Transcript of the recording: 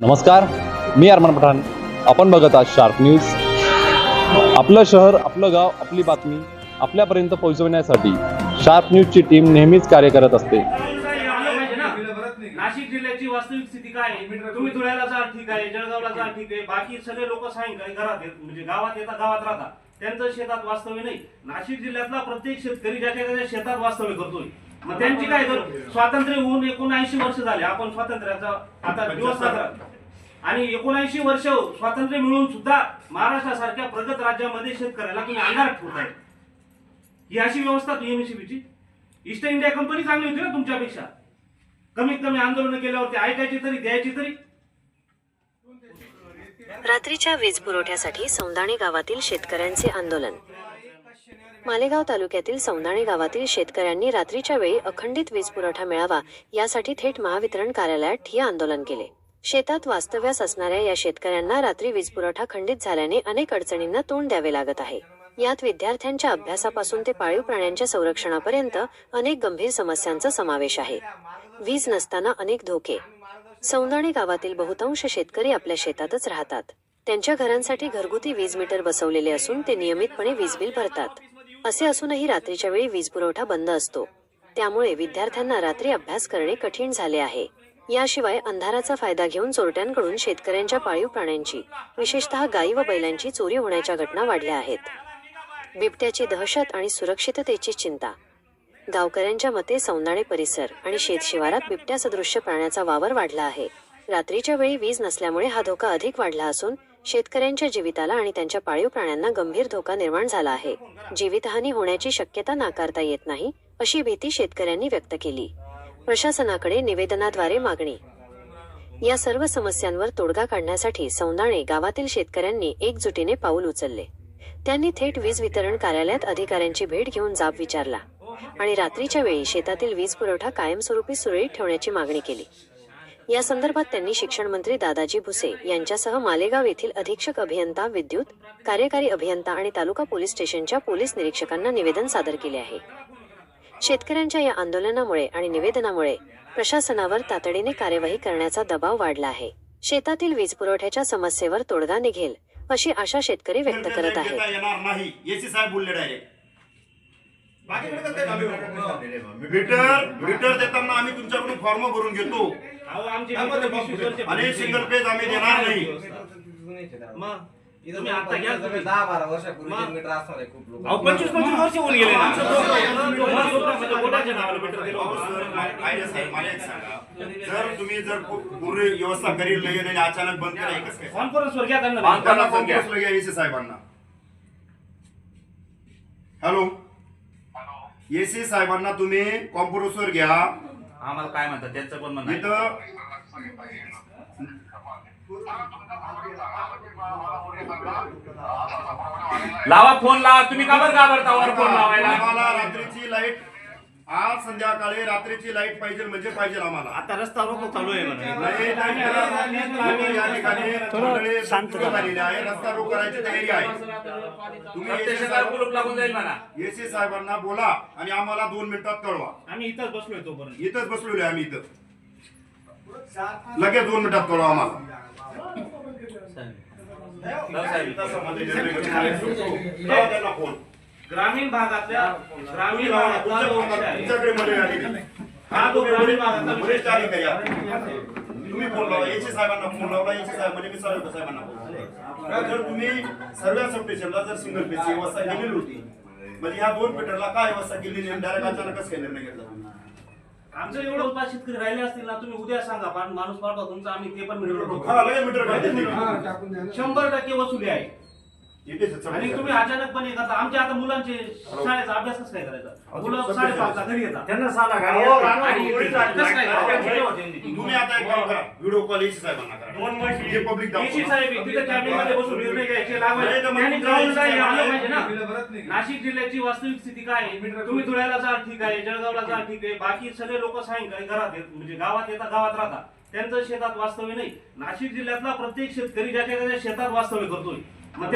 नमस्कार मी अरमान पठाण. आपण बघत आहात शार्प न्यूज आपलं शहर आपलं गाव आपली बातमी आपल्यापर्यंत पोहोचवण्यासाठी शार्प न्यूजची टीम नेहमीच कार्य करत असते. नाशिक जिल्ह्याची वास्तविक स्थिती काय आहे? तुम्ही धुळ्याला जा ठीक आहे. जळगावला जा ठीक आहे. बाकी सगळे लोक सायंकाळी घरात येत म्हणजे गावात येतात गावात राहतात त्यांचं शेतात वास्तव्य नाही. नाशिक जिल्ह्यातला प्रत्येक शेतकरी ज्याच्या त्याच्या शेतात वास्तव्य करतोय मग त्यांची काय तर स्वातंत्र्य होऊन एकोणऐंशी वर्ष झाले. आपण स्वातंत्र्याचा आता दिवस साजरा आणि एकोणऐंशी वर्ष स्वातंत्र्य मिळून सुद्धा महाराष्ट्रासारख्या प्रगत राज्यामध्ये शेतकऱ्याला तुम्ही अंधारात ठेवताय. ही अशी व्यवस्था एमएससीबीची ईस्ट इंडिया कंपनी चांगली होती ना तुमच्यापेक्षा? कमीत कमी आंदोलन केल्यावरती ऐकायची तरी द्यायची तरी. रात्रीच्या वीज पुरवठ्यासाठी सौंदाणे गावातील शेतकऱ्यांचे आंदोलन. मालेगाव तालुक्यातील सौंदाणे गावातील शेतकऱ्यांनी रात्रीच्या वेळी अखंडित वीज पुरवठा मिळावा यासाठी थेट महावितरण कार्यालयात ठिय्या आंदोलन केले. शेतात वास्तव्यास असणाऱ्या या शेतकऱ्यांना रात्री वीज पुरवठा खंडित झाल्याने अनेक अडचणींना तोंड द्यावे लागत आहे. यात विद्यार्थ्यांच्या अभ्यासापासून ते पाळीव प्राण्यांच्या संरक्षणापर्यंत अनेक गंभीर समस्यांचा समावेश आहे. वीज नसताना अनेक धोके. सौंदाणे गावातील बहुतांश शेतकरी आपल्या शेतातच राहतात. त्यांच्या घरांसाठी घरगुती वीज मीटर बसवलेले असून ते नियमितपणे वीज बिल भरतात. असे असूनही रात्रीच्या वेळी वीज पुरवठा बंद असतो. त्यामुळे विद्यार्थ्यांना रात्री अभ्यास करणे कठीण झाले आहे. याशिवाय अंधाराचा फायदा घेऊन चोरट्यांकडून शेतकऱ्यांच्या पाळीव प्राण्यांची विशेषतः गायी व बैलांची चोरी होण्याच्या घटना वाढल्या आहेत. बिबट्याची दहशत आणि सुरक्षिततेची चिंता. गावकऱ्यांच्या मते सौंदाणे परिसर आणि शेतशिवारात बिबट्या सदृश्य प्राण्याचा वावर वाढला आहे. रात्रीच्या वेळी वीज नसल्यामुळे हा धोका अधिक वाढला असून शेतकऱ्यांच्या जीविताला आणि त्यांच्या पाळीव प्राण्यांना गंभीर धोका निर्माण झाला आहे. जीवितहानी होण्याची शक्यता नाकारता येत नाही अशी भीती शेतकऱ्यांनी व्यक्त केली. प्रशासनाकडे निवेदनाद्वारे मागणी. या सर्व समस्यांवर तोडगा काढण्यासाठी सौंदाणे गावातील शेतकऱ्यांनी एकजुटीने पाऊल उचलले. त्यांनी थेट वीज वितरण कार्यालयात अधिकाऱ्यांची भेट घेऊन जाब विचारला आणि रात्रीच्या वेळी शेतातील वीज पुरवठा कायमस्वरूपी सुरळीत ठेवण्याची मागणी केली. या संदर्भात त्यांनी शिक्षण मंत्री दादाजी भुसे यांच्यासह मालेगाव येथील अधीक्षक अभियंता विद्युत कार्यकारी अभियंता आणि तालुका पोलीस स्टेशनच्या पोलीस निरीक्षकांना निवेदन सादर केले आहे. शेतकऱ्यांच्या या आंदोलनामुळे आणि निवेदनामुळे प्रशासनावर तातडीने कार्यवाही करण्याचा दबाव वाढला आहे. शेतातील वीज पुरवठ्याच्या समस्येवर तोडगा निघेल अशी आशा शेतकरी व्यक्त करत आहेत. मीटर मीटर देताना आम्ही तुमच्याकडून फॉर्म भरून घेतो. आणि सिंगल पेज आम्ही देणार नाही. मग तुम्ही आता घ्या तुम्ही. दहा बारा वर्षापूर्वी मग? ते मीटर असणार आहे खूप लोक पंचवीस पंचवीस वर्ष होऊन गेले म्हणजे जर तुम्ही जर व्यवस्था करील अचानक बंद केला एकच काय? कॉन्फरन्सवर घ्या त्यांना. एसी साहेबांना. हॅलो एसी साहेबांना तुम्ही कॉन्फरन्सवर घ्या. आम्हाला काय म्हणतात त्यांचं पण म्हणणं आहे. इथं लावा फोन लावा तुम्ही का बरं घाबरता वर फोन लावायला आम्हाला रात्रीची लाइट आज संध्याकाळी रात्रीची लाइट पाहिजे म्हणजे पाहिजे आम्हाला आता रस्ता रोको चालू आहे म्हणे. नाही, नाही, नाही. या ठिकाणी मंडळी झालेली आहे रस्ता रोको करायची तयारी आहे तुम्ही एसी लागून जाईल म्हणा एसी साहेबांना बोला आणि आम्हाला दोन मिनिटात कळवा आम्ही इथंच बसलोय तोपर्यंत इथंच बसलेलो आहे आम्ही इथं लगेच दोन मिनिटात कळवा आम्हाला साहेब. त्यांना फोन. ग्रामीण भागातल्या ग्रामीण भागातला जो विषय आहे, तुमच्याकडे मंडळी आलेली. हा जो ग्रामीण भागातला विषय वरिष्ठ अधिकारी आहे. तुम्ही फोन लावा साहेबांना फोन लावला साहेब म्हणजे मी साहेबांना फोन लावला. जर तुम्ही सर्व सबस्टेशनला जर सिंगल पेजची व्यवस्था केलेली होती म्हणजे ह्या दोन मीटरला काय व्यवस्था केली नाही डायरेक्ट अचानकच काही निर्णय घेतला? आमचं एवढं उत्पाद शेतकरी राहिले असतील ना तुम्ही उद्या सांगा पण माणूस पाठवा तुमचा आम्ही ते पण मिळवतो हा, लगेच मीटर काढते. शंभर टक्के वसुली आहे आणि तुम्ही अचानकपणे करता. आमच्या आता मुलांचे शाळेचा अभ्यासच काय करायचा? मुलं साडेपाचला घरी येतात. त्यांना साला अहो, आणि वरिष्ठ कसं काय? तुम्ही आता एक काम करा. व्हिडिओ कॉल एसी साहेबांना करा. हे पब्लिक एसी साहेब तिथे कॅबिनेटमध्ये बसून निर्णय घ्यायचे लावायचे त्यांनी ग्राउंडला हे आलं पाहिजे ना. नाशिक जिल्ह्याची वास्तविक स्थिती काय आहे? तुम्ही धुळ्याला जा ठीक आहे. जळगावला जा ठीक आहे. बाकी सगळे लोक सायंकाळी घरात येत म्हणजे गावात येतात गावात राहतात त्यांचं शेतात वास्तव्य नाही. नाशिक जिल्ह्यातला प्रत्येक शेतकरी ज्याच्या त्याच्या शेतात वास्तव्य करतोय. मग त्या-